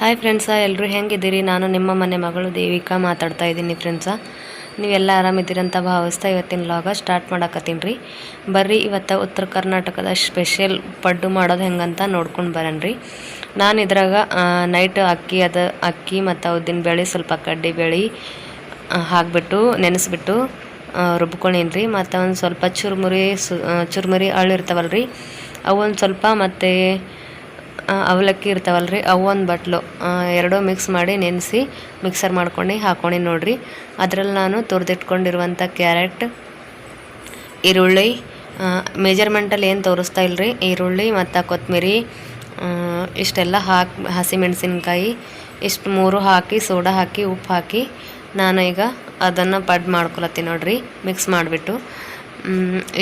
Hi friends ಎಲ್ಲರೂ ಹೆಂಗಿದ್ದೀರಿ? ನಾನು ನಿಮ್ಮ ಮನೆ ಮಗಳು ದೇವಿಕಾ ಮಾತಾಡ್ತಾ ಇದ್ದೀನಿ ಫ್ರೆಂಡ್ಸ ನೀವೆಲ್ಲ ಆರಾಮಿದ್ದೀರಂತ ಭಾವಿಸ್ತಾ ಇವತ್ತಿನ ಲಾಗ ಸ್ಟಾರ್ಟ್ ಮಾಡಕತ್ತೀನಿ ರೀ. ಬರ್ರಿ, ಇವತ್ತು ಉತ್ತರ ಕರ್ನಾಟಕದ ಸ್ಪೆಷಲ್ ಪಡ್ಡು ಮಾಡೋದು ಹೆಂಗಂತ ನೋಡ್ಕೊಂಡು ಬರೋಣ್ರಿ ನಾನು ಇದ್ರಾಗ ನೈಟ್ ಅಕ್ಕಿ ಅದು, ಅಕ್ಕಿ ಮತ್ತು ಉದ್ದಿನ ಬೇಳೆ ಸ್ವಲ್ಪ ಕಡ್ಡಿ ಬೇಳೆ ಹಾಕಿಬಿಟ್ಟು, ನೆನೆಸ್ಬಿಟ್ಟು ರುಬ್ಕೊಂಡೀನಿ ರೀ. ಮತ್ತು ಒಂದು ಸ್ವಲ್ಪ ಚುರುಮುರಿ ಸು ಚುರುಮುರಿ ಅಳ್ಳು ಇರ್ತಾವಲ್ಲ ರೀ ಅವೊಂದು ಸ್ವಲ್ಪ ಮತ್ತು ಅವಲಕ್ಕಿ ಇರ್ತಾವಲ್ಲ ರೀ ಅವು ಒಂದು ಬಟ್ಲು ಎರಡೂ ಮಿಕ್ಸ್ ಮಾಡಿ ನೆನೆಸಿ ಮಿಕ್ಸರ್ ಮಾಡ್ಕೊಂಡು ಹಾಕ್ಕೊಂಡು ನೋಡಿರಿ. ಅದರಲ್ಲಿ ನಾನು ತುರಿದಿಟ್ಕೊಂಡಿರುವಂಥ ಕ್ಯಾರೆಟ್ ಈರುಳ್ಳಿ ಮೆಜರ್ಮೆಂಟಲ್ಲಿ ಏನು ತೋರಿಸ್ತಾ ಇಲ್ಲರಿ ಈರುಳ್ಳಿ ಮತ್ತು ಕೊತ್ತಂಬರಿ ಇಷ್ಟೆಲ್ಲ ಹಾಕಿ, ಹಸಿಮೆಣಸಿನ್ಕಾಯಿ, ಇಷ್ಟು ಮೂರು ಹಾಕಿ, ಸೋಡಾ ಹಾಕಿ, ಉಪ್ಪು ಹಾಕಿ, ನಾನು ಈಗ ಅದನ್ನು ಪಡ್ ಮಾಡ್ಕೊಳತ್ತೀನಿ ನೋಡಿರಿ ಮಿಕ್ಸ್ ಮಾಡಿಬಿಟ್ಟು.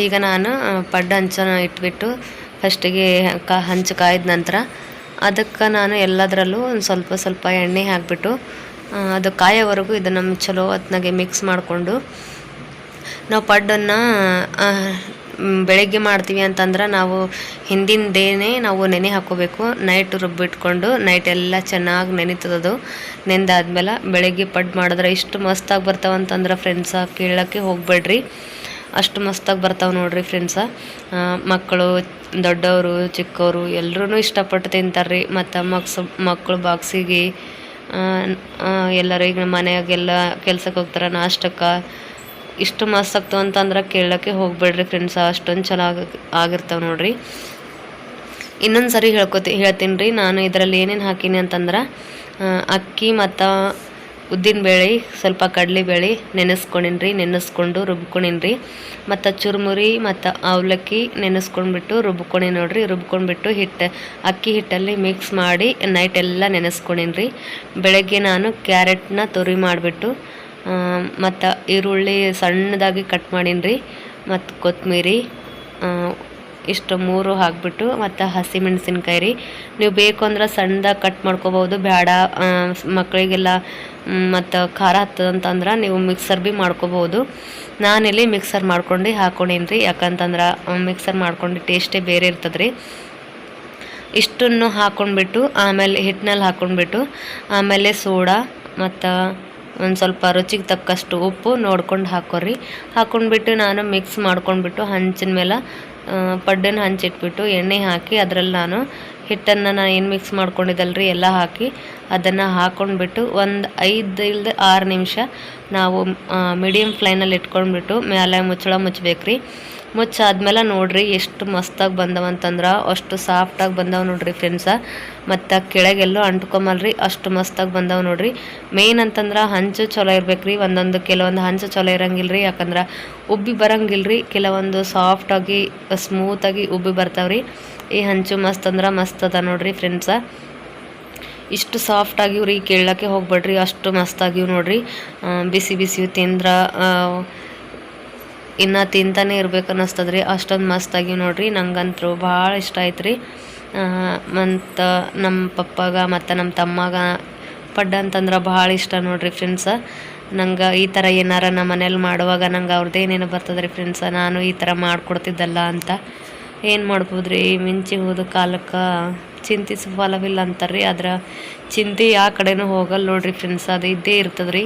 ಈಗ ನಾನು ಪಡ್ ಹಂಚನ ಇಟ್ಬಿಟ್ಟು ಫಸ್ಟಿಗೆ ಕ ಹಂಚು ಕಾಯ್ದ ನಂತರ ಅದಕ್ಕೆ ನಾನು ಎಲ್ಲದರಲ್ಲೂ ಒಂದು ಸ್ವಲ್ಪ ಸ್ವಲ್ಪ ಎಣ್ಣೆ ಹಾಕಿಬಿಟ್ಟು ಅದು ಕಾಯೋವರೆಗೂ ಇದನ್ನು ಚಲೋ ಹೊತ್ನಾಗೆ ಮಿಕ್ಸ್ ಮಾಡಿಕೊಂಡು, ನಾವು ಪಡ್ಡನ್ನು ಬೆಳಗ್ಗೆ ಮಾಡ್ತೀವಿ ಅಂತಂದ್ರೆ ನಾವು ಹಿಂದಿನ ಡೇನೇ ನಾವು ನೆನೆ ಹಾಕೋಬೇಕು. ನೈಟ್ ರುಬ್ಬಿಟ್ಕೊಂಡು ನೈಟ್ ಎಲ್ಲ ಚೆನ್ನಾಗಿ ನೆನೀತದದು. ನೆಂದಾದ್ಮೇಲೆ ಬೆಳಗ್ಗೆ ಪಡ್ಡು ಮಾಡಿದ್ರೆ ಇಷ್ಟು ಮಸ್ತಾಗಿ ಬರ್ತಾವಂತಂದ್ರೆ ಫ್ರೆಂಡ್ಸ ಕೇಳೋಕ್ಕೆ ಹೋಗ್ಬೇಡ್ರಿ. ಅಷ್ಟು ಮಸ್ತಾಗಿ ಬರ್ತಾವೆ ನೋಡ್ರಿ ಫ್ರೆಂಡ್ಸ ಮಕ್ಕಳು, ದೊಡ್ಡವರು ಚಿಕ್ಕವರು ಎಲ್ಲರೂ ಇಷ್ಟಪಟ್ಟು ತಿಂತಾರೆ ರೀ ಮತ್ತು ಮಕ್ಸ್ ಮಕ್ಕಳು ಬಾಕ್ಸಿಗೆ ಎಲ್ಲರೂ ಈಗ ಮನೆಯಾಗೆಲ್ಲ ಕೆಲ್ಸಕ್ಕೆ ಹೋಗ್ತಾರೆ, ನಾಷ್ಟಕ್ಕೆ. ಇಷ್ಟು ಮಸ್ತ್ ಅಂತಂದ್ರೆ ಕೇಳೋಕ್ಕೆ ಹೋಗ್ಬೇಡ್ರಿ ಫ್ರೆಂಡ್ಸ ಅಷ್ಟೊಂದು ಚೆನ್ನಾಗಿ ಆಗಿರ್ತಾವೆ ನೋಡ್ರಿ. ಇನ್ನೊಂದು ಸರಿ ಹೇಳ್ಕೊತಿ ಹೇಳ್ತೀನಿ ರೀ ನಾನು ಇದರಲ್ಲಿ ಏನೇನು ಹಾಕೀನಿ ಅಂತಂದ್ರೆ ಅಕ್ಕಿ ಮತ್ತು ಉದ್ದಿನಬೇಳೆ ಸ್ವಲ್ಪ ಕಡಲೆಬೇಳೆ ನೆನೆಸ್ಕೊಂಡಿನಿ ರೀ ನೆನೆಸ್ಕೊಂಡು ರುಬ್ಕೊಂಡಿನಿ ರೀ ಮತ್ತು ಚುರುಮುರಿ ಮತ್ತು ಅವಲಕ್ಕಿ ನೆನೆಸ್ಕೊಂಡ್ಬಿಟ್ಟು ರುಬ್ಕೊಂಡಿ ನೋಡ್ರಿ, ರುಬ್ಕೊಂಡ್ಬಿಟ್ಟು ಹಿಟ್ಟು, ಅಕ್ಕಿ ಹಿಟ್ಟಲ್ಲಿ ಮಿಕ್ಸ್ ಮಾಡಿ ನೈಟ್ ಎಲ್ಲ ನೆನೆಸ್ಕೊಂಡಿನಿ ರೀ ಬೆಳಗ್ಗೆ ನಾನು ಕ್ಯಾರೆಟ್ನ ತುರಿ ಮಾಡಿಬಿಟ್ಟು ಮತ್ತು ಈರುಳ್ಳಿ ಸಣ್ಣದಾಗಿ ಕಟ್ ಮಾಡೀನಿ ರೀ ಮತ್ತು ಕೊತ್ತಂಬರಿ ಇಷ್ಟು ಮೂರು ಹಾಕ್ಬಿಟ್ಟು ಮತ್ತು ಹಸಿಮೆಣಸಿನ್ಕಾಯಿ ರೀ. ನೀವು ಬೇಕು ಅಂದ್ರೆ ಸಣ್ಣದಾಗಿ ಕಟ್ ಮಾಡ್ಕೋಬೋದು ಬೇಡ ಮಕ್ಕಳಿಗೆಲ್ಲ ಮತ್ತು ಖಾರ ಹತ್ತದಂತಂದ್ರೆ ನೀವು ಮಿಕ್ಸರ್ ಭೀ ಮಾಡ್ಕೋಬೋದು. ನಾನಿಲ್ಲಿ ಮಿಕ್ಸರ್ ಮಾಡ್ಕೊಂಡು ಹಾಕೊಂಡೀನಿ ರೀ. ಯಾಕಂತಂದ್ರೆ ಮಿಕ್ಸರ್ ಮಾಡ್ಕೊಂಡು ಟೇಸ್ಟೇ ಬೇರೆ ಇರ್ತದೆ ರೀ. ಇಷ್ಟನ್ನು ಹಾಕ್ಕೊಂಡ್ಬಿಟ್ಟು ಆಮೇಲೆ ಹಿಟ್ಟಿನಲ್ಲಿ ಹಾಕ್ಕೊಂಡ್ಬಿಟ್ಟು ಆಮೇಲೆ ಸೋಡಾ, ಮತ್ತು ಒಂದು ಸ್ವಲ್ಪ ರುಚಿಗೆ ತಕ್ಕಷ್ಟು ಉಪ್ಪು ನೋಡ್ಕೊಂಡು ಹಾಕೋರಿ. ಹಾಕ್ಕೊಂಡ್ಬಿಟ್ಟು ನಾನು ಮಿಕ್ಸ್ ಮಾಡ್ಕೊಂಡ್ಬಿಟ್ಟು, ಹಂಚಿನ ಮೇಲೆ ಪಡ್ಡನ್ನು ಹಂಚಿಟ್ಬಿಟ್ಟು ಎಣ್ಣೆ ಹಾಕಿ ಅದರಲ್ಲಿ ನಾನು ಹಿಟ್ಟನ್ನು ನಾನು ಏನು ಮಿಕ್ಸ್ ಮಾಡ್ಕೊಂಡಿದ್ದಲ್ರಿ ಎಲ್ಲ ಹಾಕಿ ಅದನ್ನು ಹಾಕ್ಕೊಂಡ್ಬಿಟ್ಟು ಒಂದು ಐದು ಆರು ನಿಮಿಷ ನಾವು ಮೀಡಿಯಮ್ ಫ್ಲೈನಲ್ಲಿ ಇಟ್ಕೊಂಡ್ಬಿಟ್ಟು ಮೇಲೆ ಮುಚ್ಚಳ ಮುಚ್ಚಬೇಕ್ರಿ. ಮುಚ್ಚಾದ್ಮೇಲೆ ನೋಡ್ರಿ ಎಷ್ಟು ಮಸ್ತಾಗಿ ಬಂದವಂತಂದ್ರೆ ಅಷ್ಟು ಸಾಫ್ಟಾಗಿ ಬಂದವ ನೋಡ್ರಿ ಫ್ರೆಂಡ್ಸ ಮತ್ತು ಕೆಳಗೆಲ್ಲೋ ಅಂಟ್ಕೊಂಬಲ್ರಿ ಅಷ್ಟು ಮಸ್ತಾಗಿ ಬಂದವ ನೋಡ್ರಿ. ಮೇನ್ ಅಂತಂದ್ರೆ ಹಂಚು ಚಲೋ ರೀ ಒಂದೊಂದು ಕೆಲವೊಂದು ಹಂಚು ಚಲೋ ರೀ ಯಾಕಂದ್ರೆ ಉಬ್ಬಿ ಬರಂಗಿಲ್ರಿ, ಕೆಲವೊಂದು ಸಾಫ್ಟಾಗಿ ಸ್ಮೂತಾಗಿ ಉಬ್ಬಿ ಬರ್ತಾವ್ರಿ. ಈ ಹಂಚು ಮಸ್ತ್ ಅಂದ್ರೆ ಮಸ್ತ್ ಅದ ನೋಡ್ರಿ ಫ್ರೆಂಡ್ಸ ಇಷ್ಟು ಸಾಫ್ಟ್ ಆಗಿವ್ರಿ, ಕೇಳಕ್ಕೆ ಹೋಗ್ಬೇಡ್ರಿ, ಅಷ್ಟು ಮಸ್ತ್ ಆಗಿವ್ ನೋಡ್ರಿ. ಬಿಸಿ ಬಿಸಿ ತಿಂದ್ರೆ ಇನ್ನು ತಿಂತಾನೆ ಇರ್ಬೇಕು ಅನ್ನಿಸ್ತದ್ರಿ. ಅಷ್ಟೊಂದು ಮಸ್ತಾಗಿ ನೋಡ್ರಿ. ನಂಗಂತೂ ಭಾಳ ಇಷ್ಟ ಆಯ್ತು ರೀ ಮತ್ತು ನಮ್ಮ ಪಪ್ಪಾಗ ಮತ್ತು ನಮ್ಮ ತಮ್ಮಗ ಪಡ್ಡ ಅಂತಂದ್ರೆ ಭಾಳ ಇಷ್ಟ ನೋಡ್ರಿ ಫ್ರೆಂಡ್ಸ. ನಂಗೆ ಈ ಥರ ಏನಾರ ನಮ್ಮ ಮನೇಲಿ ಮಾಡುವಾಗ ನಂಗೆ ಅವ್ರದ್ದು ಏನೇನು ಬರ್ತದೆ ರೀ ಫ್ರೆಂಡ್ಸ. ನಾನು ಈ ಥರ ಮಾಡಿಕೊಡ್ತಿದ್ದಲ್ಲ ಅಂತ ಏನು ಮಾಡ್ಬೋದು ರೀ ಮಿಂಚಿ ಹೋದ ಕಾಲಕ್ಕೆ ಚಿಂತಿಸುವ ಫಲವಿಲ್ಲ ಅಂತಾರೆ ಆದ್ರೆ ಚಿಂತೆ ಯಾವ ಕಡೆನೂ ಹೋಗಲ್ಲ ನೋಡ್ರಿ ಫ್ರೆಂಡ್ಸ್. ಅದು ಇದ್ದೇ ಇರ್ತದೆ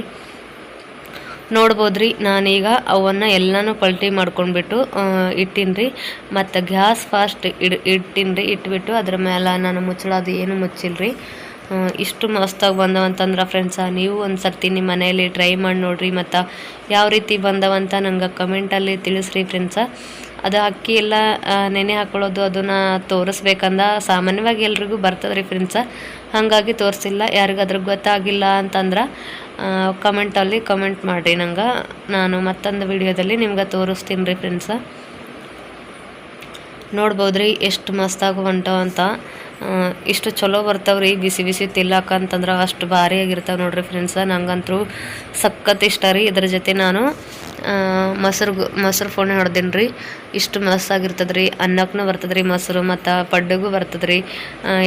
ನೋಡ್ಬೋದ್ರಿ. ನಾನೀಗ ಅವನ್ನ ಎಲ್ಲನೂ ಪಲ್ಟಿ ಮಾಡ್ಕೊಂಡ್ಬಿಟ್ಟು ಇಟ್ಟೀನಿ ರೀ ಮತ್ತು ಗ್ಯಾಸ್ ಫಾಸ್ಟ್ ಇಡ್ ರೀ ಇಟ್ಬಿಟ್ಟು ಅದ್ರ ಮೇಲೆ ನಾನು ಮುಚ್ಚಳ ಅದು ಏನು ಮುಚ್ಚಿಲ್ರಿ. ಇಷ್ಟು ಮಸ್ತಾಗಿ ಬಂದವಂತಂದ್ರೆ ಫ್ರೆಂಡ್ಸ ನೀವು ಒಂದು ಸರ್ತಿ ನಿಮ್ಮ ಮನೆಯಲ್ಲಿ ಟ್ರೈ ಮಾಡಿ ನೋಡ್ರಿ. ಮತ್ತು ಯಾವ ರೀತಿ ಬಂದವಂತ ನಂಗೆ ಕಮೆಂಟಲ್ಲಿ ತಿಳಿಸ್ರಿ ಫ್ರೆಂಡ್ಸ ಅದು ಅಕ್ಕಿ ಎಲ್ಲ ನೆನೆ ಹಾಕೊಳ್ಳೋದು ಅದನ್ನು ತೋರಿಸ್ಬೇಕಂದ ಸಾಮಾನ್ಯವಾಗಿ ಎಲ್ರಿಗೂ ಬರ್ತದ್ರಿ ಫ್ರೆಂಡ್ಸ ಹಾಗಾಗಿ ತೋರಿಸಿಲ್ಲ. ಯಾರಿಗಾದ್ರೂ ಗೊತ್ತಾಗಿಲ್ಲ ಅಂತಂದ್ರೆ ಕಮೆಂಟಲ್ಲಿ ಕಮೆಂಟ್ ಮಾಡಿರಿ ನಂಗೆ. ನಾನು ಮತ್ತೊಂದು ವಿಡಿಯೋದಲ್ಲಿ ನಿಮ್ಗೆ ತೋರಿಸ್ತೀನಿ ರೀ ಫ್ರೆಂಡ್ಸ ನೋಡ್ಬೋದ್ರಿ ಎಷ್ಟು ಮಸ್ತಾಗಿ ಹೊಂಟವ ಅಂತ. ಇಷ್ಟು ಚಲೋ ಬರ್ತಾವ್ರಿ, ಬಿಸಿ ಬಿಸಿ ತಿಲ್ಲಾಕ ಅಂತಂದ್ರೆ ಅಷ್ಟು ಭಾರಿ ಆಗಿರ್ತಾವೆ ನೋಡ್ರಿ ಫ್ರೆಂಡ್ಸ ನಂಗಂತೂ ಸಖತ್ ಇಷ್ಟ ರೀ ಇದ್ರ ಜೊತೆ ನಾನು. ಮೊಸರು ಮೊಸರು ಫೋಣೆ ಹೊಡ್ದೀನಿ ರೀ ಇಷ್ಟು ಮಸ್ತಾಗಿರ್ತದೆ ರೀ ಅನ್ನಕ್ಕೂ ಬರ್ತದೆ ರೀ ಮೊಸರು ಮತ್ತು ಪಡ್ಡುಗೂ ಬರ್ತದೆ ರೀ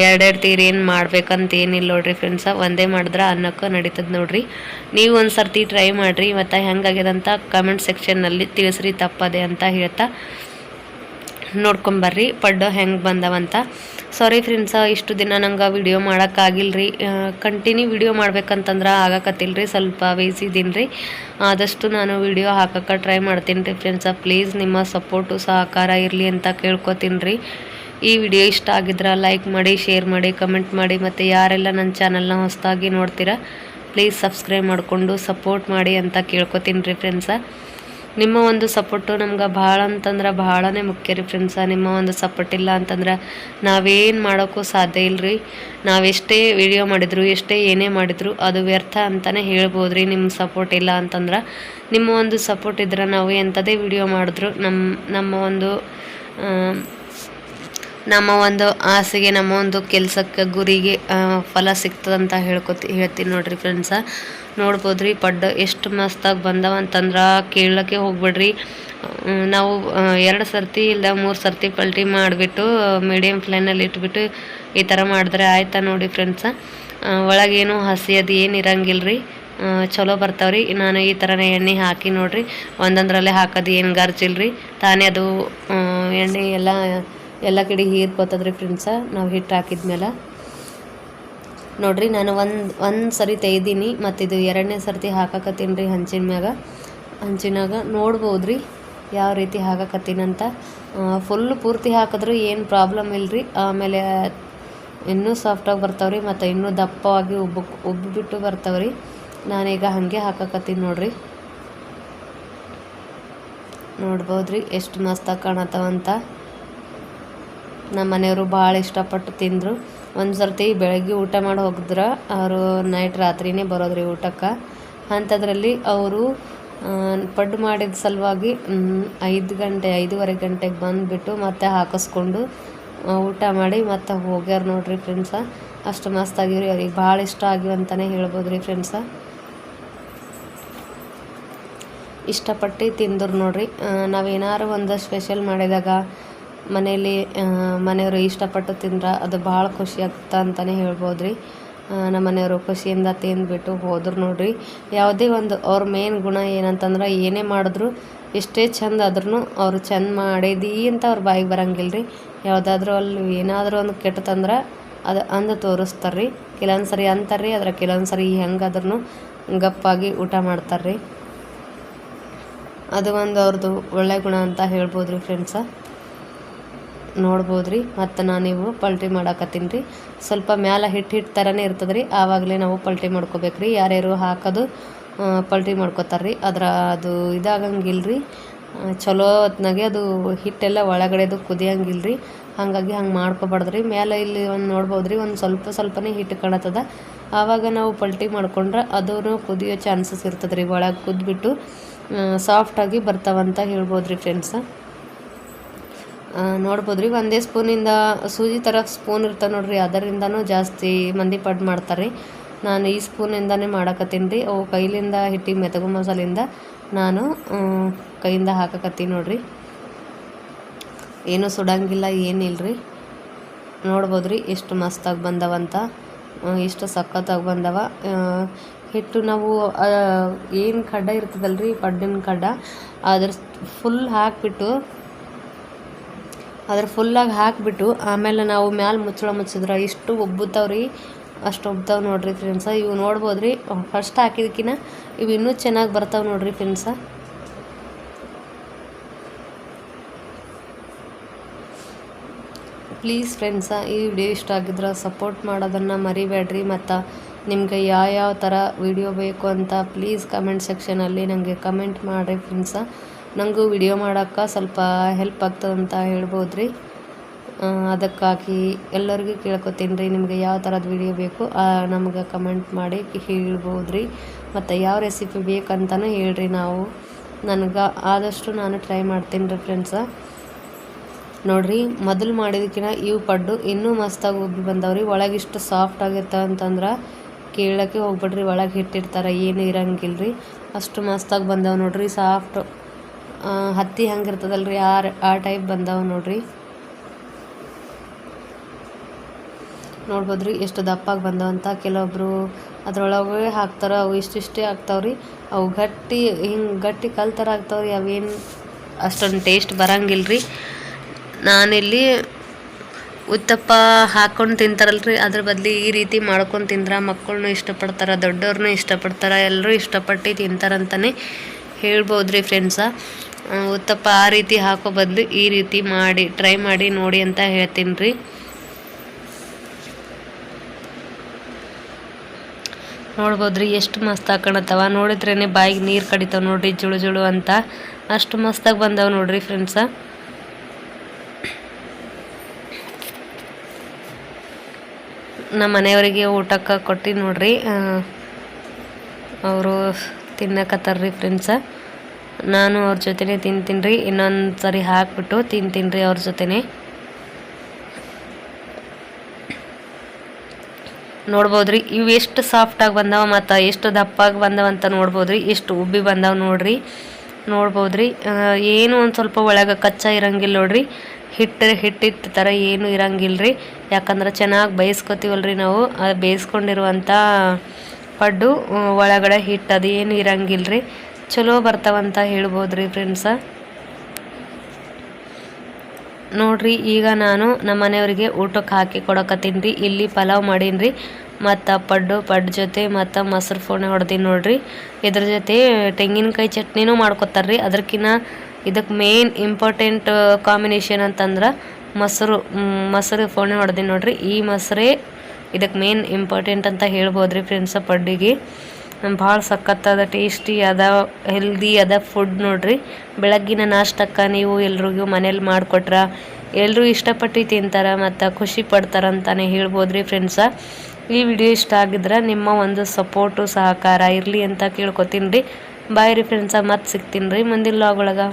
ಎರಡೆರಡು ತೀರಿ ಏನು ಮಾಡ್ಬೇಕಂತ ಏನಿಲ್ಲ ನೋಡ್ರಿ ಫ್ರೆಂಡ್ಸ ಒಂದೇ ಮಾಡಿದ್ರೆ ಅನ್ನಕ್ಕೂ ನಡೀತದೆ ನೋಡ್ರಿ. ನೀವು ಒಂದು ಸರ್ತಿ ಟ್ರೈ ಮಾಡಿರಿ. ಮತ್ತು ಹೆಂಗಾಗ್ಯದಂತ ಕಮೆಂಟ್ ಸೆಕ್ಷನ್ನಲ್ಲಿ ತಿಳಿಸ್ರಿ ತಪ್ಪದೆ ಅಂತ ಹೇಳ್ತಾ ನೋಡ್ಕೊಂಬರ್ರಿ, ಪಡ್ಡು ಹೆಂಗೆ ಬಂದವಂತ. ಸಾರಿ ಫ್ರೆಂಡ್ಸ ಇಷ್ಟು ದಿನ ನಂಗೆ ವಿಡಿಯೋ ಮಾಡೋಕ್ಕಾಗಿಲ್ರಿ ಕಂಟಿನ್ಯೂ ವಿಡಿಯೋ ಮಾಡ್ಬೇಕಂತಂದ್ರೆ ಆಗಕತ್ತಿಲ್ರಿ, ಸ್ವಲ್ಪ ಬೇಯಿಸಿದ್ದೀನಿ ರೀ ಆದಷ್ಟು ನಾನು ವಿಡಿಯೋ ಹಾಕಕ್ಕೆ ಟ್ರೈ ಮಾಡ್ತೀನಿ ರೀ ಫ್ರೆಂಡ್ಸ ಪ್ಲೀಸ್ ನಿಮ್ಮ ಸಪೋರ್ಟು ಸಹಕಾರ ಇರಲಿ ಅಂತ ಕೇಳ್ಕೊತೀನಿ ರೀ ಈ ವಿಡಿಯೋ ಇಷ್ಟ ಆಗಿದ್ರೆ ಲೈಕ್ ಮಾಡಿ ಶೇರ್ ಮಾಡಿ ಕಮೆಂಟ್ ಮಾಡಿ, ಮತ್ತು ಯಾರೆಲ್ಲ ನನ್ನ ಚಾನಲ್ನ ಹೊಸದಾಗಿ ನೋಡ್ತೀರಾ ಪ್ಲೀಸ್ ಸಬ್ಸ್ಕ್ರೈಬ್ ಮಾಡಿಕೊಂಡು ಸಪೋರ್ಟ್ ಮಾಡಿ ಅಂತ ಕೇಳ್ಕೊತೀನಿ ರೀ ಫ್ರೆಂಡ್ಸ ನಿಮ್ಮ ಒಂದು ಸಪೋರ್ಟು ನಮ್ಗೆ ಭಾಳ ಅಂತಂದ್ರೆ ಭಾಳನೇ ಮುಖ್ಯ ರೀ ಫ್ರೆಂಡ್ಸ ನಿಮ್ಮ ಒಂದು ಸಪೋರ್ಟ್ ಇಲ್ಲ ಅಂತಂದ್ರೆ ನಾವೇನು ಮಾಡೋಕ್ಕೂ ಸಾಧ್ಯ ಇಲ್ಲ ರೀ ನಾವೆಷ್ಟೇ ವಿಡಿಯೋ ಮಾಡಿದ್ರು, ಎಷ್ಟೇ ಏನೇ ಮಾಡಿದ್ರು ಅದು ವ್ಯರ್ಥ ಅಂತಲೇ ಹೇಳ್ಬೋದು ರೀ ನಿಮ್ಮ ಸಪೋರ್ಟ್ ಇಲ್ಲ ಅಂತಂದ್ರೆ ನಿಮ್ಮ ಒಂದು ಸಪೋರ್ಟ್ ಇದ್ರೆ ನಾವು ಎಂಥದೇ ವಿಡಿಯೋ ಮಾಡಿದ್ರು ನಮ್ಮ ನಮ್ಮ ಒಂದು ನಮ್ಮ ಒಂದು ಆಸೆಗೆ, ನಮ್ಮ ಒಂದು ಕೆಲಸಕ್ಕೆ ಗುರಿಗೆ ಫಲ ಸಿಗ್ತದಂತ ಹೇಳ್ಕೊತಿ, ಹೇಳ್ತೀನಿ ನೋಡ್ರಿ ಫ್ರೆಂಡ್ಸ ನೋಡ್ಬೋದ್ರಿ ಪಡ್ಡು ಎಷ್ಟು ಮಸ್ತಾಗಿ ಬಂದವ ಅಂತಂದ್ರೆ ಕೇಳಕ್ಕೆ ಹೋಗ್ಬೇಡ್ರಿ. ನಾವು ಎರಡು ಸರ್ತಿ ಇಲ್ಲ ಮೂರು ಸರ್ತಿ ಪಲ್ಟಿ ಮಾಡಿಬಿಟ್ಟು ಮೀಡಿಯಮ್ ಫ್ಲೇನಲ್ಲಿ ಇಟ್ಬಿಟ್ಟು ಈ ಥರ ಮಾಡಿದ್ರೆ ಆಯ್ತಾ ನೋಡಿ ಫ್ರೆಂಡ್ಸ ಒಳಗೇನು ಹಸಿ ಅದು ಏನು ಇರಂಗಿಲ್ಲ ರೀ ಚಲೋ ಬರ್ತಾವ್ರಿ. ನಾನು ಈ ಥರನೇ ಎಣ್ಣೆ ಹಾಕಿ ನೋಡ್ರಿ. ಒಂದೊಂದರಲ್ಲೇ ಹಾಕೋದು ಏನು ಗರ್ಜಿಲ್ರಿ ತಾನೇ ಅದು ಎಣ್ಣೆ ಎಲ್ಲ ಎಲ್ಲ ಕಡೆ ಹೀರ್ಕೋತದ್ರಿ ಫ್ರೆಂಡ್ಸ ನಾವು ಹಿಟ್ಟು ಹಾಕಿದ್ಮೇಲೆ ನೋಡ್ರಿ, ನಾನು ಒಂದು ಒಂದು ಸರಿ ತೆಗ್ದೀನಿ, ಮತ್ತು ಇದು ಎರಡನೇ ಸರ್ತಿ ಹಾಕಕತ್ತೀನಿ ರೀ ಹಂಚಿನ ಮ್ಯಾಗ. ಹಂಚಿನಾಗ ನೋಡ್ಬೋದು ಯಾವ ರೀತಿ ಹಾಕಕತ್ತೀನಂತ ಫುಲ್ ಪೂರ್ತಿ ಹಾಕಿದ್ರೂ ಏನು ಪ್ರಾಬ್ಲಮ್ ಇಲ್ರಿ. ಆಮೇಲೆ ಇನ್ನೂ ಸಾಫ್ಟಾಗಿ ಬರ್ತಾವ್ರಿ, ಮತ್ತು ಇನ್ನೂ ದಪ್ಪವಾಗಿ ಉಬ್ಬ ಉಬ್ಬಿಬಿಟ್ಟು ಬರ್ತಾವ್ರಿ. ನಾನೀಗ ಹಾಗೆ ಹಾಕಕತ್ತೀನಿ ನೋಡ್ರಿ. ನೋಡ್ಬೋದ್ರಿ, ಎಷ್ಟು ಮಸ್ತಾಗಿ ಕಾಣತ್ತವಂತ ನಮ್ಮ ಮನೆಯವರು ಭಾಳ ಇಷ್ಟಪಟ್ಟು ತಿಂದರು. ಒಂದು ಸರ್ತಿ ಬೆಳಗ್ಗೆ ಊಟ ಮಾಡಿ ಹೋಗಿದ್ರೆ. ಅವರು ನೈಟ್ ರಾತ್ರಿನೇ ಬರೋದ್ರಿ ಊಟಕ್ಕೆ. ಅಂಥದ್ರಲ್ಲಿ ಅವರು ಪಡ್ಡು ಮಾಡಿದ ಸಲುವಾಗಿ ಐದು ಗಂಟೆ, ಐದೂವರೆ ಗಂಟೆಗೆ ಬಂದುಬಿಟ್ಟು ಮತ್ತೆ ಹಾಕಿಸ್ಕೊಂಡು ಊಟ ಮಾಡಿ ಮತ್ತೆ ಹೋಗ್ಯಾರ ನೋಡ್ರಿ ಫ್ರೆಂಡ್ಸ ಅಷ್ಟು ಮಸ್ತಾಗಿವ್ರಿ ಅವ್ರಿಗೆ. ಭಾಳ ಇಷ್ಟ ಆಗಿವೆ ಅಂತಲೇ ಹೇಳ್ಬೋದು ರೀ ಫ್ರೆಂಡ್ಸ ಇಷ್ಟಪಟ್ಟು ತಿಂದ್ರು ನೋಡ್ರಿ. ನಾವೇನಾರು ಒಂದು ಸ್ಪೆಷಲ್ ಮಾಡಿದಾಗ ಮನೇಲಿ ಆ, ಮನೆಯವರು ಇಷ್ಟಪಟ್ಟು ತಿಂದ್ರೆ ಅದು ಭಾಳ ಖುಷಿ ಆಗ್ತಾ ಅಂತಲೇ ಹೇಳ್ಬೋದು ರೀ ನಮ್ಮ ಮನೆಯವರು ಖುಷಿಯಿಂದ ತಿಂದ್ಬಿಟ್ಟು ಹೋದ್ರು ನೋಡ್ರಿ. ಯಾವುದೇ ಒಂದು ಅವ್ರ ಮೇನ್ ಗುಣ ಏನಂತಂದ್ರೆ ಏನೇ ಮಾಡಿದ್ರು ಎಷ್ಟೇ ಚಂದ ಆದ್ರೂ ಅವ್ರು ಚೆಂದ ಮಾಡಿದೀ ಅಂತ ಅವ್ರ ಬಾಯಿಗೆ ಬರಂಗಿಲ್ಲ ರೀ ಯಾವುದಾದ್ರೂ ಅಲ್ಲಿ ಏನಾದರೂ ಒಂದು ಕೆಟ್ಟತಂದ್ರೆ ಅದು ಅಂದು ತೋರಿಸ್ತಾರೆ ರೀ ಕೆಲವೊಂದು ಸರಿ ಅಂತಾರೆ ರೀ ಅದ್ರ ಕೆಲವೊಂದು ಸರಿ ಹೆಂಗಾದ್ರೂ ಗಪ್ಪಾಗಿ ಊಟ ಮಾಡ್ತಾರೆ ರೀ ಅದು ಒಂದು ಅವ್ರದ್ದು ಒಳ್ಳೆ ಗುಣ ಅಂತ ಹೇಳ್ಬೋದು ರೀ ಫ್ರೆಂಡ್ಸ ನೋಡ್ಬೋದು ರೀ ಮತ್ತು ನಾನಿವು ಪಲ್ಟಿ ಮಾಡಾಕತ್ತೀನಿ ರೀ. ಸ್ವಲ್ಪ ಮ್ಯಾಲೆ ಹಿಟ್ಟು ಹಿಟ್ಟು ಥರನೇ ಇರ್ತದೆ ರೀ ಆವಾಗಲೇ ನಾವು ಪಲ್ಟಿ ಮಾಡ್ಕೋಬೇಕು ರೀ ಯಾರ್ಯಾರು ಹಾಕೋದು ಪಲ್ಟಿ ಮಾಡ್ಕೋತಾರೆ ರೀ ಅದ್ರ ಅದು ಇದಾಗಂಗಿಲ್ಲ ರೀ ಚಲೋ ಹೊತ್ನಾಗೆ ಅದು ಹಿಟ್ಟೆಲ್ಲ ಒಳಗಡೆದು ಕುದಿಯಂಗಿಲ್ಲ ರೀ ಹಾಗಾಗಿ ಹಂಗೆ ಮಾಡ್ಕೊಬಾರ್ದು ರೀ ಮೇಲೆ ಇಲ್ಲಿ ಒಂದು ನೋಡ್ಬೋದು ರೀ ಒಂದು ಸ್ವಲ್ಪ ಸ್ವಲ್ಪನೇ ಹಿಟ್ಟು ಕಾಣತ್ತದ. ಆವಾಗ ನಾವು ಪಲ್ಟಿ ಮಾಡ್ಕೊಂಡ್ರೆ ಅದೂ ಕುದಿಯೋ ಚಾನ್ಸಸ್ ಇರ್ತದೆ ರೀ ಒಳಗೆ ಕುದ್ಬಿಟ್ಟು ಸಾಫ್ಟಾಗಿ ಬರ್ತಾವಂತ ಹೇಳ್ಬೋದು ರೀ ಫ್ರೆಂಡ್ಸ ನೋಡ್ಬೋದು ರೀ ಒಂದೇ ಸ್ಪೂನಿಂದ ಸೂಜಿ ಥರ ಸ್ಪೂನ್ ಇರ್ತಾವೆ ನೋಡ್ರಿ, ಅದರಿಂದನೂ ಜಾಸ್ತಿ ಮಂದಿ ಪಡ್ ಮಾಡ್ತಾರೆ ನಾನು ಈ ಸ್ಪೂನಿಂದನೇ ಮಾಡಕತ್ತೀನಿ ರೀ, ಅವು ಕೈಲಿಂದ ಹಿಟ್ಟಿಗೆ ಮೆತಗು ಮಸಾಲಿಂದ ನಾನು ಕೈಯಿಂದ ಹಾಕಕತ್ತೀನಿ ನೋಡ್ರಿ. ಏನೂ ಸುಡಂಗಿಲ್ಲ ಏನಿಲ್ಲ ರೀ ನೋಡ್ಬೋದು ರೀ ಎಷ್ಟು ಮಸ್ತಾಗಿ ಬಂದವಂತ ಎಷ್ಟು ಸಖತ್ತಾಗಿ ಬಂದವ. ಹಿಟ್ಟು ನಾವು ಏನು ಕಡ್ಡ ಇರ್ತದಲ್ಲ ರೀ ಪಡ್ಡಿನ ಕಡ್ಡ, ಅದ್ರ ಫುಲ್ ಹಾಕಿಬಿಟ್ಟು ಅದ್ರ ಫುಲ್ಲಾಗಿ ಹಾಕಿಬಿಟ್ಟು ಆಮೇಲೆ ನಾವು ಮ್ಯಾಲೆ ಮುಚ್ಚಳ ಮುಚ್ಚಿದ್ರೆ ಇಷ್ಟು ಒಬ್ಬುತ್ತವ್ರಿ ಅಷ್ಟು ಉಬ್ತಾವ ನೋಡ್ರಿ ಫ್ರೆಂಡ್ಸ ಇವು ನೋಡ್ಬೋದು ರೀ ಫಸ್ಟ್ ಹಾಕಿದಕ್ಕಿನ ಇವು ಇನ್ನೂ ಚೆನ್ನಾಗಿ ಬರ್ತಾವೆ ನೋಡ್ರಿ ಫ್ರೆಂಡ್ಸ ಪ್ಲೀಸ್ ಫ್ರೆಂಡ್ಸ ಈ ವಿಡಿಯೋ ಇಷ್ಟ ಆಗಿದ್ರೆ ಸಪೋರ್ಟ್ ಮಾಡೋದನ್ನು ಮರಿಬೇಡ್ರಿ ಮತ್ತು ನಿಮಗೆ ಯಾವ ಯಾವ ಥರ ವಿಡಿಯೋ ಬೇಕು ಅಂತ ಪ್ಲೀಸ್ ಕಮೆಂಟ್ ಸೆಕ್ಷನಲ್ಲಿ ನನಗೆ ಕಮೆಂಟ್ ಮಾಡಿರಿ ಫ್ರೆಂಡ್ಸ ನನಗೂ ವಿಡಿಯೋ ಮಾಡೋಕ್ಕೆ ಸ್ವಲ್ಪ ಹೆಲ್ಪ್ ಆಗ್ತದಂತ ಹೇಳ್ಬೋದು ರೀ ಅದಕ್ಕಾಗಿ ಎಲ್ಲರಿಗೂ ಕೇಳ್ಕೊತೀನಿ ರೀ ನಿಮಗೆ ಯಾವ ಥರದ ವಿಡಿಯೋ ಬೇಕು ನಮಗೆ ಕಮೆಂಟ್ ಮಾಡಿ ಹೇಳ್ಬೋದು ರೀ ಮತ್ತು ಯಾವ ರೆಸಿಪಿ ಬೇಕಂತನೂ ಹೇಳ್ರಿ ನಾವು. ನನಗೆ ಆದಷ್ಟು ನಾನು ಟ್ರೈ ಮಾಡ್ತೀನಿ ರೀ ಫ್ರೆಂಡ್ಸ ನೋಡ್ರಿ, ಮೊದಲು ಮಾಡಿದಕ್ಕಿಂತ ಇವು ಪಡ್ಡು ಇನ್ನೂ ಮಸ್ತಾಗಿ ಉಬ್ಬಿ ಬಂದವ್ರಿ. ಇಷ್ಟು ಸಾಫ್ಟ್ ಆಗಿರ್ತಾವೆ ಅಂತಂದ್ರೆ ಕೇಳೋಕ್ಕೆ ಹೋಗ್ಬಿಡ್ರಿ, ಒಳಗೆ ಹಿಟ್ಟಿರ್ತಾರೆ ಏನು ಇರಂಗಿಲ್ಲ ರೀ ಅಷ್ಟು ಮಸ್ತಾಗಿ ಬಂದವು ನೋಡ್ರಿ ಸಾಫ್ಟ್ ಹತ್ತಿ ಹಂಗೆ ಇರ್ತದಲ್ಲ ಆ ಆ ಟೈಪ್ ಬಂದವ ನೋಡ್ರಿ. ನೋಡ್ಬೋದ್ರಿ, ಎಷ್ಟು ದಪ್ಪಾಗಿ ಬಂದವಂತ. ಕೆಲವೊಬ್ರು ಅದರೊಳಗೆ ಹಾಕ್ತಾರೆ, ಅವು ಇಷ್ಟಿಷ್ಟೇ ಆಗ್ತಾವ್ರಿ. ಅವು ಗಟ್ಟಿ, ಹಿಂಗೆ ಗಟ್ಟಿ ಕಲ್ ಥರ ಆಗ್ತಾವ್ರಿ, ಅವೇನು ಅಷ್ಟೊಂದು ಟೇಸ್ಟ್ ಬರಂಗಿಲ್ಲ ರೀ ನಾನಿಲ್ಲಿ ಉತ್ತಪ್ಪ ಹಾಕ್ಕೊಂಡು ತಿಂತಾರಲ್ರಿ. ಅದ್ರ ಬದಲಿ ಈ ರೀತಿ ಮಾಡ್ಕೊಂಡು ತಿಂದ್ರೆ ಮಕ್ಕಳನ್ನೂ ಇಷ್ಟಪಡ್ತಾರೆ ದೊಡ್ಡವ್ರನ್ನೂ ಇಷ್ಟಪಡ್ತಾರೆ ಎಲ್ಲರೂ ಇಷ್ಟಪಟ್ಟು ತಿಂತಾರಂತಲೇ ಹೇಳ್ಬೋದು ರೀ ಫ್ರೆಂಡ್ಸ ಉತ್ತಪ್ಪ ಆ ರೀತಿ ಹಾಕೋ ಬದಲು ಈ ರೀತಿ ಮಾಡಿ ಟ್ರೈ ಮಾಡಿ ನೋಡಿ ಅಂತ ಹೇಳ್ತೀನಿ ರೀ ನೋಡ್ಬೋದು ರೀ ಎಷ್ಟು ಮಸ್ತ್ ಹಾಕೊಳತ್ತವ ನೋಡಿದ್ರೇ ಬಾಯಿಗೆ ನೀರು ಕಡಿತಾವ ನೋಡ್ರಿ, ಜುಳು ಜುಳು ಅಂತ. ಅಷ್ಟು ಮಸ್ತಾಗಿ ಬಂದವ ನೋಡ್ರಿ ಫ್ರೆಂಡ್ಸ ನಮ್ಮ ಮನೆಯವರಿಗೆ ಊಟಕ್ಕೆ ಕೊಟ್ಟು ನೋಡ್ರಿ. ಅವರು ತಿನ್ನಕತ್ತಾರ್ರಿ ಫ್ರೆಂಡ್ಸ ನಾನು ಅವ್ರ ಜೊತೆನೇ ತಿಂತೀನಿ ರೀ ಇನ್ನೊಂದು ಸರಿ ಹಾಕ್ಬಿಟ್ಟು ತಿಂತೀನಿ ರೀ ಅವ್ರ ಜೊತೆನೇ. ನೋಡ್ಬೋದ್ರಿ ಇವು ಎಷ್ಟು ಸಾಫ್ಟಾಗಿ ಬಂದವ ಮತ್ತು ಎಷ್ಟು ದಪ್ಪಾಗಿ ಬಂದವ ಅಂತ ನೋಡ್ಬೋದ್ರಿ ಎಷ್ಟು ಉಬ್ಬಿ ಬಂದವ ನೋಡ್ರಿ. ನೋಡ್ಬೋದ್ರಿ ಏನು ಒಂದು ಸ್ವಲ್ಪ ಒಳಗೆ ಕಚ್ಚಾ ಇರಂಗಿಲ್ಲ ನೋಡ್ರಿ ಹಿಟ್ಟು ಹಿಟ್ಟಿಟ್ಟು ಥರ ಏನು ಇರಂಗಿಲ್ಲ ರೀ. ಯಾಕಂದ್ರೆ ಚೆನ್ನಾಗಿ ಬೇಯಿಸ್ಕೊತೀವಲ್ರಿ ನಾವು, ಅದು ಬೇಯಿಸ್ಕೊಂಡಿರುವಂಥ ಪಡ್ಡು, ಒಳಗಡೆ ಹಿಟ್ಟು ಅದು ಏನು ಇರಂಗಿಲ್ಲ ರೀ. ಚಲೋ ಬರ್ತಾವಂತ ಹೇಳ್ಬೋದು ಫ್ರೆಂಡ್ಸ ನೋಡ್ರಿ, ಈಗ ನಾನು ನಮ್ಮ ಮನೆಯವರಿಗೆ ಊಟಕ್ಕೆ ಹಾಕಿ ಕೊಡಕತ್ತೀನಿ ರೀ. ಇಲ್ಲಿ ಪಲಾವ್ ಮಾಡೀನಿ ರೀ. ಮತ್ತು ಪಡ್ಡು ಪಡ್ಡು ಜೊತೆ ಮತ್ತು ಮೊಸರು ಫೋಣೆ ಹೊಡ್ದೀನಿ ನೋಡ್ರಿ. ಇದ್ರ ಜೊತೆ ತೆಂಗಿನಕಾಯಿ ಚಟ್ನಿನೂ ಮಾಡ್ಕೊತಾರೆ ರೀ. ಅದಕ್ಕಿಂತ ಇದಕ್ಕೆ ಮೇನ್ ಇಂಪಾರ್ಟೆಂಟ್ ಕಾಂಬಿನೇಷನ್ ಅಂತಂದ್ರೆ ಮೊಸರು ಮೊಸರು ಫೋಣೆ ಹೊಡೆದೀನಿ ನೋಡ್ರಿ. ಈ ಮೊಸರೇ ಇದಕ್ಕೆ ಮೇನ್ ಇಂಪಾರ್ಟೆಂಟ್ ಅಂತ ಹೇಳ್ಬೋದು ರೀ ಫ್ರೆಂಡ್ಸ ಪಡ್ಡಿಗೆ. ಭಾಳ ಸಖತ್ತದ ಟೇಸ್ಟಿ ಅದ ಹೆಲ್ದಿ ಅದ ಫುಡ್ ನೋಡ್ರಿ. ಬೆಳಗ್ಗಿನ ನಾಷ್ಟಕ್ಕೆ ನೀವು ಎಲ್ರಿಗೂ ಮನೇಲಿ ಮಾಡಿಕೊಟ್ರ ಎಲ್ಲರೂ ಇಷ್ಟಪಟ್ಟು ತಿಂತಾರೆ ಮತ್ತು ಖುಷಿ ಪಡ್ತಾರಂತಾನೆ ಹೇಳ್ಬೋದು ರೀ ಫ್ರೆಂಡ್ಸ ಈ ವಿಡಿಯೋ ಇಷ್ಟ ಆಗಿದ್ರೆ ನಿಮ್ಮ ಒಂದು ಸಪೋರ್ಟು ಸಹಕಾರ ಇರಲಿ ಅಂತ ಕೇಳ್ಕೊತೀನಿ ರೀ ಬಾಯ್ ರೀ ಫ್ರೆಂಡ್ಸ ಮತ್ತೆ ಸಿಗ್ತೀನಿ ರೀ ಮುಂದಿನ ಲಾಗ್ ಒಳಗೆ.